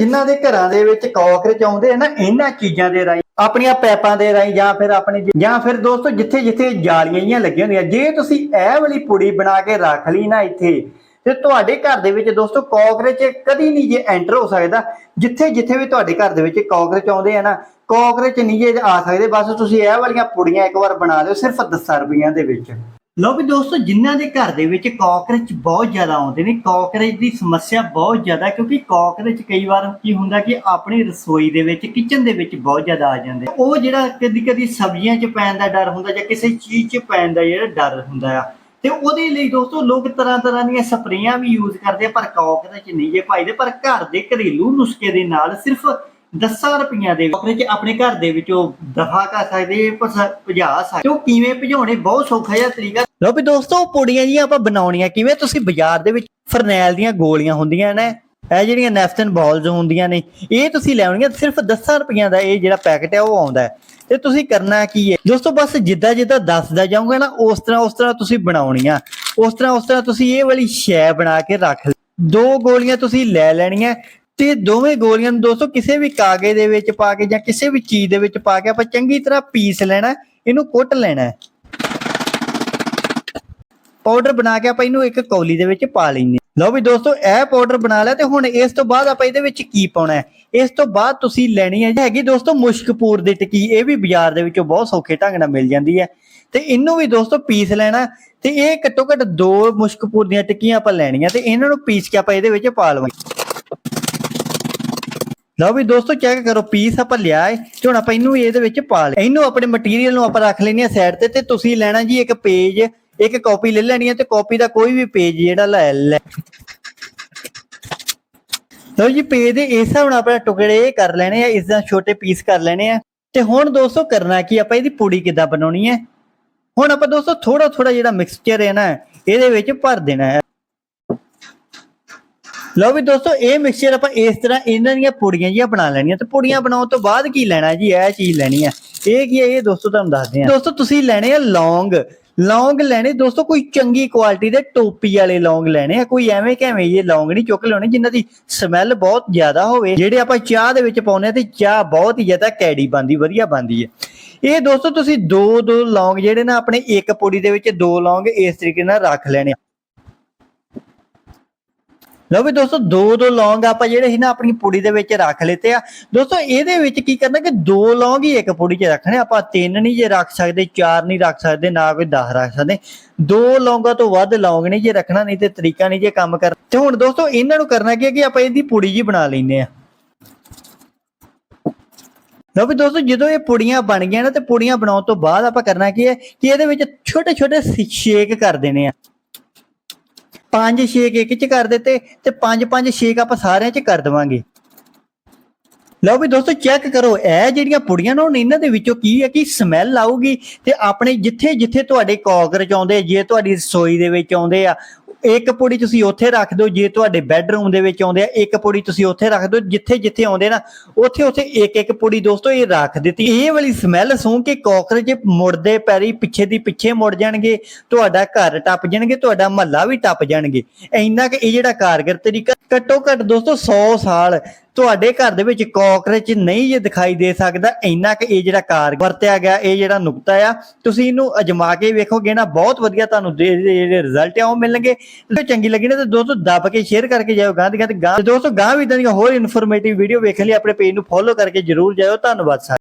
ਜਿਨ੍ਹਾਂ ਦੇ ਘਰਾਂ ਦੇ ਵਿੱਚ ਕਾਕਰੋਚ ਆਉਂਦੇ ਨਾ, ਇਹਨਾਂ ਚੀਜ਼ਾਂ ਦੇ ਰਾਹੀਂ, ਆਪਣੀਆਂ ਪੈਪਾਂ ਦੇ ਰਾਹੀਂ ਜਾਂ ਫਿਰ ਆਪਣੇ ਜਾਂ ਫਿਰ ਦੋਸਤੋ ਜਿੱਥੇ ਜਿੱਥੇ ਜਾਲੀਆਂ ਜੀਆਂ ਲੱਗੀਆਂ ਹੁੰਦੀਆਂ, ਜੇ ਤੁਸੀਂ ਇਹ ਵਾਲੀ ਪੁੜੀ ਬਣਾ ਕੇ ਰੱਖ ਲਈ ਨਾ ਇੱਥੇ, ਤੇ ਤੁਹਾਡੇ ਘਰ ਦੇ ਵਿੱਚ ਦੋਸਤੋ ਕਾਕਰੋਚ ਕਦੀ ਨਹੀਂ ਜੇ ਐਂਟਰ ਹੋ ਸਕਦਾ ਜਿੱਥੇ ਜਿੱਥੇ ਵੀ ਤੁਹਾਡੇ ਘਰ ਦੇ ਵਿੱਚ ਕਾਕਰੋਚ ਆਉਂਦੇ ਆ ਨਾ, ਕਾਕਰੋਚ ਨਹੀਂ ਜੇ ਆ ਸਕਦੇ, ਬਸ ਤੁਸੀਂ ਇਹ ਵਾਲੀਆਂ ਪੁੜੀਆਂ ਇੱਕ ਵਾਰ ਬਣਾ ਲਿਓ ਸਿਰਫ 10 ਰੁਪਈਆਂ ਦੇ ਵਿੱਚ। ਲੋ ਵੀ ਦੋਸਤੋ, ਜਿਨ੍ਹਾਂ ਦੇ ਘਰ ਦੇ ਵਿੱਚ ਕਾਕਰੋਚ ਬਹੁਤ ਜ਼ਿਆਦਾ ਆਉਂਦੇ ਨੇ ਕਾਕਰੋਚ ਦੀ ਸਮੱਸਿਆ ਬਹੁਤ ਜ਼ਿਆਦਾ, ਕਿਉਂਕਿ ਕਾਕਰੋਚ ਕਈ ਵਾਰ ਕੀ ਹੁੰਦਾ ਕਿ ਆਪਣੀ ਰਸੋਈ ਦੇ ਵਿੱਚ ਕਿਚਨ ਦੇ ਵਿੱਚ ਬਹੁਤ ਜ਼ਿਆਦਾ ਆ ਜਾਂਦੇ ਉਹ ਜਿਹੜਾ ਕਦੀ ਕਦੀ ਸਬਜ਼ੀਆਂ 'ਚ ਪੈਣ ਦਾ ਡਰ ਹੁੰਦਾ ਜਾਂ ਕਿਸੇ ਚੀਜ਼ 'ਚ ਪੈਣ ਦਾ ਜਿਹੜਾ ਡਰ ਹੁੰਦਾ ਆ। ਤੇ ਉਹਦੇ ਲਈ ਦੋਸਤੋ, ਲੋਕ ਤਰ੍ਹਾਂ ਤਰ੍ਹਾਂ ਦੀਆਂ ਸਪਰੇਆਂ ਵੀ ਯੂਜ਼ ਕਰਦੇ ਆ, ਪਰ ਕਾਕਰੋਚ ਨਹੀਂ ਜੇ ਭਾਈਦੇ, ਪਰ ਘਰ ਦੇ ਘਰੇਲੂ ਨੁਸਖੇ ਦੇ ਨਾਲ ਸਿਰਫ 10 ਰੁਪਈਆ ਦੇ ਕਾਕਰੋਚ ਆਪਣੇ ਘਰ ਦੇ ਵਿੱਚੋਂ ਦਫਾ ਕਰ ਸਕਦੇ ਭਜਾ ਸਕਦੇ। ਉਹ ਕਿਵੇਂ ਭਜਾਉਣੇ? ਬਹੁਤ ਸੌਖਾ ਜਿਹਾ ਤਰੀਕਾ। ਲੋ ਵੀ ਦੋਸਤੋ, ਪੁੜੀਆਂ ਜੀਆਂ ਆਪਾਂ ਬਣਾਉਣੀਆਂ ਕਿਵੇਂ? ਤੁਸੀਂ ਬਾਜ਼ਾਰ ਦੇ ਵਿੱਚ ਫਰਨੈਲ ਦੀਆਂ ਗੋਲੀਆਂ ਹੁੰਦੀਆਂ ਨੇ, ਇਹ ਜਿਹੜੀਆਂ ਨੈਫਟਨ ਬਾਲਸ ਹੁੰਦੀਆਂ ਨੇ, ਇਹ ਤੁਸੀਂ ਲੈਣੀਆਂ ਸਿਰਫ 10 ਰੁਪਈਆਂ ਦਾ ਇਹ ਜਿਹੜਾ ਪੈਕਟ ਹੈ, ਉਹ ਆਉਂਦਾ ਹੈ। ਤੇ ਤੁਸੀਂ ਕਰਨਾ ਕੀ ਹੈ? ਦੋਸਤੋ, ਬਸ ਜਿੱਦਾਂ ਜਿੱਦਾਂ ਦੱਸਦਾ ਜਾਊਂਗਾ ਨਾ, ਉਸ ਤਰ੍ਹਾਂ ਉਸ ਤਰ੍ਹਾਂ ਤੁਸੀਂ ਬਣਾਉਣੀਆਂ। ਉਸ ਤਰ੍ਹਾਂ ਉਸ ਤਰ੍ਹਾਂ ਤੁਸੀਂ ਇਹ ਵਾਲੀ ਸ਼ੈ ਬਣਾ ਕੇ ਰੱਖ ਦੋ ਗੋਲੀਆਂ ਤੁਸੀਂ ਲੈ ਲੈਣੀਆਂ ਤੇ ਦੋਵੇਂ ਗੋਲੀਆਂ ਨੂੰ ਦੋਸਤੋ ਕਿਸੇ ਵੀ ਕਾਗੇ ਦੇ ਵਿੱਚ ਪਾ ਕੇ ਜਾਂ ਕਿਸੇ ਵੀ ਚੀਜ਼ ਦੇ ਵਿੱਚ ਪਾ ਕੇ ਆਪਾਂ ਚੰਗੀ ਤਰ੍ਹਾਂ ਪੀਸ ਲੈਣਾ, ਇਹਨੂੰ ਕੁੱਟ ਲੈਣਾ ਪਾਊਡਰ ਬਣਾ ਕੇ ਆਪਾਂ ਇਹਨੂੰ ਇੱਕ ਕੌਲੀ ਦੇ ਵਿੱਚ ਪਾ ਲੈਂਦੇ ਲਓ ਵੀ ਦੋਸਤੋ, ਇਹ ਪਾਊਡਰ ਬਣਾ ਲਿਆ ਤੇ ਹੁਣ ਇਸ ਤੋਂ ਬਾਅਦ ਆਪਾਂ ਇਹਦੇ ਵਿੱਚ ਕੀ ਪਾਉਣਾ ਹੈ? ਇਸ ਤੋਂ ਬਾਅਦ ਤੁਸੀਂ ਲੈਣੀ ਹੈ ਹੈਗੀ ਦੋਸਤੋ ਮੁਸ਼ਕਪੂਰ ਦੀ ਟਿੱਕੀ। ਇਹ ਵੀ ਬਾਜ਼ਾਰ ਦੇ ਵਿੱਚੋਂ ਬਹੁਤ ਸੌਖੇ ਢੰਗ ਨਾਲ ਮਿਲ ਜਾਂਦੀ ਹੈ। ਤੇ ਇਹਨੂੰ ਵੀ ਦੋਸਤੋ ਪੀਸ ਲੈਣਾ। ਤੇ ਇਹ ਘੱਟੋ ਘੱਟ ਦੋ ਮੁਸ਼ਕਪੂਰ ਦੀਆਂ ਟਿੱਕੀਆਂ ਆਪਾਂ ਲੈਣੀਆਂ ਤੇ ਇਹਨਾਂ ਨੂੰ ਪੀਸ ਕੇ ਆਪਾਂ ਇਹਦੇ ਵਿੱਚ ਪਾ ਲਵਾਂਗੇ। ਲਓ ਵੀ ਦੋਸਤੋ ਚੈੱਕ ਕਰੋ ਪੀਸ ਆਪਾਂ ਲਿਆ ਹੈ ਤੇ ਹੁਣ ਆਪਾਂ ਇਹਨੂੰ ਇਹਦੇ ਵਿੱਚ ਪਾ ਲਿਆ। ਇਹਨੂੰ ਆਪਣੇ ਮਟੀਰੀਅਲ ਨੂੰ ਆਪਾਂ ਰੱਖ ਲੈਣੀ ਹੈ ਸਾਈਡ ਤੇ ਤੇ ਤੁਸੀਂ ਲੈਣਾ ਜੀ ਇੱਕ ਪੇਜ ਇੱਕ ਕਾਪੀ ਲੈ ਲੈਣੀ ਹੈ ਤੇ ਕਾਪੀ ਦਾ ਕੋਈ ਵੀ ਪੇਜ ਜਿਹੜਾ ਲੈ ਲੈ। ਲਓ ਜੀ ਪੇਜ ਦੇ ਇਸ ਹਿਸਾਬ ਨਾਲ ਆਪਣੇ ਟੁਕੜੇ ਕਰ ਲੈਣੇ ਆ, ਇਸ ਦਾ ਛੋਟੇ ਪੀਸ ਕਰ ਲੈਣੇ ਆ। ਤੇ ਹੁਣ ਦੋਸਤੋ, ਕਰਨਾ ਕੀ ਆਪਾਂ, ਇਹਦੀ ਪੂੜੀ ਕਿੱਦਾਂ ਬਣਾਉਣੀ ਹੈ? ਹੁਣ ਆਪਾਂ ਦੋਸਤੋ ਥੋੜਾ ਥੋੜਾ ਜਿਹੜਾ ਮਿਕਸਚਰ ਹੈ ਨਾ, ਇਹਦੇ ਵਿੱਚ ਭਰ ਦੇਣਾ ਹੈ। ਲਓ ਵੀ ਦੋਸਤੋ, ਇਹ ਮਿਕਸਚਰ ਆਪਾਂ ਇਸ ਤਰ੍ਹਾਂ ਇਹਨਾਂ ਦੀਆਂ ਪੁੜੀਆਂ ਜੀਆਂ ਬਣਾ ਲੈਣੀਆਂ ਤੇ ਪੁੜੀਆਂ ਬਣਾਉਣ ਤੋਂ ਬਾਅਦ ਕੀ ਲੈਣਾ ਜੀ? ਇਹ ਚੀਜ਼ ਲੈਣੀ ਆ। ਇਹ ਕੀ ਹੈ ਇਹ ਦੋਸਤੋ ਤੁਹਾਨੂੰ ਦੱਸਦੇ ਆ। ਦੋਸਤੋ, ਤੁਸੀਂ ਲੈਣੇ ਆ ਲੌਂਗ। ਲੌਂਗ ਲੈਣੇ ਦੋਸਤੋ ਕੋਈ ਚੰਗੀ ਕੁਆਲਿਟੀ ਦੇ ਟੋਪੀ ਵਾਲੇ ਲੌਂਗ ਲੈਣੇ ਆ। ਕੋਈ ਐਵੇਂ ਕਿਵੇਂ ਇਹ ਲੌਂਗ ਨਹੀਂ ਚੁੱਕ ਲੈਣੇ ਜਿਨ੍ਹਾਂ ਦੀ ਸਮੈਲ ਬਹੁਤ ਜ਼ਿਆਦਾ ਹੋਵੇ। ਜਿਹੜੇ ਆਪਾਂ ਚਾਹ ਦੇ ਵਿੱਚ ਪਾਉਂਦੇ ਆ ਤੇ ਚਾਹ ਬਹੁਤ ਹੀ ਜ਼ਿਆਦਾ ਕੈੜੀ ਬੰਦੀ ਵਧੀਆ ਬੰਦੀ ਹੈ ਇਹ ਦੋਸਤੋ, ਤੁਸੀਂ ਦੋ ਦੋ ਲੌਂਗ ਜਿਹੜੇ ਨਾ ਆਪਣੇ ਇੱਕ ਪੁੜੀ ਦੇ ਵਿੱਚ ਦੋ ਲੌਂਗ ਇਸ ਤਰੀਕੇ ਨਾਲ ਰੱਖ ਲੈਣੇ ਆ। ਲਓ ਵੀ ਦੋਸਤੋ, ਦੋ ਦੋ ਲੌਂਗ ਆਪਾਂ ਜਿਹੜੇ ਸੀ ਨਾ ਆਪਣੀ ਪੁੜੀ ਦੇ ਵਿੱਚ ਰੱਖ ਲਿੱਤੇ ਆ। ਦੋਸਤੋ, ਇਹਦੇ ਵਿੱਚ ਕੀ ਕਰਨਾ ਕਿ ਦੋ ਲੌਂਗ ਹੀ ਇੱਕ ਪੁੜੀ 'ਚ ਰੱਖਣੇ, ਆਪਾਂ ਤਿੰਨ ਨਹੀਂ ਜੇ ਰੱਖ ਸਕਦੇ, ਚਾਰ ਨਹੀਂ ਰੱਖ ਸਕਦੇ, ਨਾ ਕੋਈ 10 ਰੱਖ ਸਕਦੇ। ਦੋ ਲੌਂਗਾਂ ਤੋਂ ਵੱਧ ਲੌਂਗ ਨਹੀਂ ਜੇ ਰੱਖਣਾ, ਨਹੀਂ ਤੇ ਤਰੀਕਾ ਨਹੀਂ ਜੇ ਕੰਮ ਕਰ ਤੇ ਹੁਣ ਦੋਸਤੋ, ਇਹਨਾਂ ਨੂੰ ਕਰਨਾ ਕੀ ਹੈ ਕਿ ਆਪਾਂ ਇਹਦੀ ਪੁੜੀ ਜੀ ਬਣਾ ਲੈਨੇ ਆ। ਲਓ ਵੀ ਦੋਸਤੋ, ਜਦੋਂ ਇਹ ਪੁੜੀਆਂ ਬਣ ਗਈਆਂ ਨਾ, ਤੇ ਪੁੜੀਆਂ ਬਣਾਉਣ ਤੋਂ ਬਾਅਦ ਆਪਾਂ ਕਰਨਾ ਕੀ ਹੈ ਕਿ ਇਹਦੇ ਵਿੱਚ ਛੋਟੇ ਛੋਟੇ ਸ਼ੇਕ ਕਰ ਦੇਣੇ ਆ। ਪੰਜ ਛੇਕ ਇੱਕ ਚ ਕਰ ਦਿੱਤੇ ਤੇ ਪੰਜ ਪੰਜ ਛੇਕ ਆਪਾਂ ਸਾਰਿਆਂ ਚ ਕਰ ਦਵਾਂਗੇ। ਲਓ ਵੀ ਦੋਸਤੋ ਚੈੱਕ ਕਰੋ, ਇਹ ਜਿਹੜੀਆਂ ਪੁੜੀਆਂ ਨੇ ਇਹਨਾਂ ਦੇ ਵਿੱਚੋਂ ਕੀ ਹੈ ਕਿ ਸਮੈਲ ਆਊਗੀ ਤੇ ਆਪਣੇ ਜਿੱਥੇ ਜਿੱਥੇ ਤੁਹਾਡੇ ਕਾਕਰਚ ਆਉਂਦੇ ਜੇ ਤੁਹਾਡੀ ਰਸੋਈ ਦੇ ਵਿੱਚ ਆਉਂਦੇ ਆ ਇੱਕ ਪੁੜੀ ਤੁਸੀਂ ਉੱਥੇ ਰੱਖ ਦਿਓ, ਜੇ ਤੁਹਾਡੇ ਬੈੱਡਰੂਮ ਦੇ ਵਿੱਚ ਆਉਂਦੇ ਆ, ਇੱਕ ਪੁੜੀ ਤੁਸੀਂ ਉੱਥੇ ਰੱਖ ਦਿਓ, ਜਿੱਥੇ ਜਿੱਥੇ ਆਉਂਦੇ ਨਾ, ਉੱਥੇ ਉੱਥੇ ਇੱਕ ਇੱਕ ਪੁੜੀ ਦੋਸਤੋ ਇਹ ਰੱਖ ਦਿੱਤੀ। ਇਹ ਵਾਲੀ ਸਮੈਲ ਸੂੰ ਕੇ ਕਾਕਰਚ ਮੁੜਦੇ ਪੈਰੀ, ਪਿੱਛੇ ਦੀ ਪਿੱਛੇ ਮੁੜ ਜਾਣਗੇ, ਤੁਹਾਡਾ ਘਰ ਟੱਪ ਜਾਣਗੇ, ਤੁਹਾਡਾ ਮਹੱਲਾ ਵੀ ਟੱਪ ਜਾਣਗੇ। ਇੰਨਾ ਕਿ ਇਹ ਜਿਹੜਾ ਕਾਰਗਰ ਤਰੀਕਾ ਘੱਟੋ ਘੱਟ ਦੋਸਤੋ 100 ਸਾਲ ਤੁਹਾਡੇ ਘਰ ਦੇ ਵਿੱਚ ਕਾਕਰਚ ਨਹੀਂ ਜੇ ਦਿਖਾਈ ਦੇ ਸਕਦਾ, ਇੰਨਾ ਕਿ ਇਹ ਜਿਹੜਾ ਕਾਰ ਵਰਤਿਆ ਗਿਆ, ਇਹ ਜਿਹੜਾ ਨੁਕਤਾ ਆ, ਤੁਸੀਂ ਇਹਨੂੰ ਅਜਮਾ ਕੇ ਵੇਖੋਗੇ ਨਾ, ਬਹੁਤ ਵਧੀਆ ਤੁਹਾਨੂੰ ਜਿਹੜੇ ਰਿਜ਼ਲਟ ਆ, ਉਹ ਮਿਲਣਗੇ। ਜੇ ਚੰਗੀ ਲੱਗੀ ਨਾ ਤਾਂ ਦੋਸਤੋ ਦੱਬ ਕੇ ਸ਼ੇਅਰ ਕਰਕੇ ਜਾਓ ਗਾਂ ਦੀਆਂ ਤੇ ਗਾਂ ਦੋਸਤੋ ਗਾਂ ਵੀ ਇਦਾਂ ਦੀਆਂ ਹੋਰ ਇਨਫੋਰਮੇਟਿਵ ਵੀਡੀਓ ਵੇਖਣ ਲਈ ਆਪਣੇ ਪੇਜ ਨੂੰ ਫੋਲੋ ਕਰਕੇ ਜਰੂਰ ਜਾਇਓ। ਧੰਨਵਾਦ ਸਾਰਿਆਂ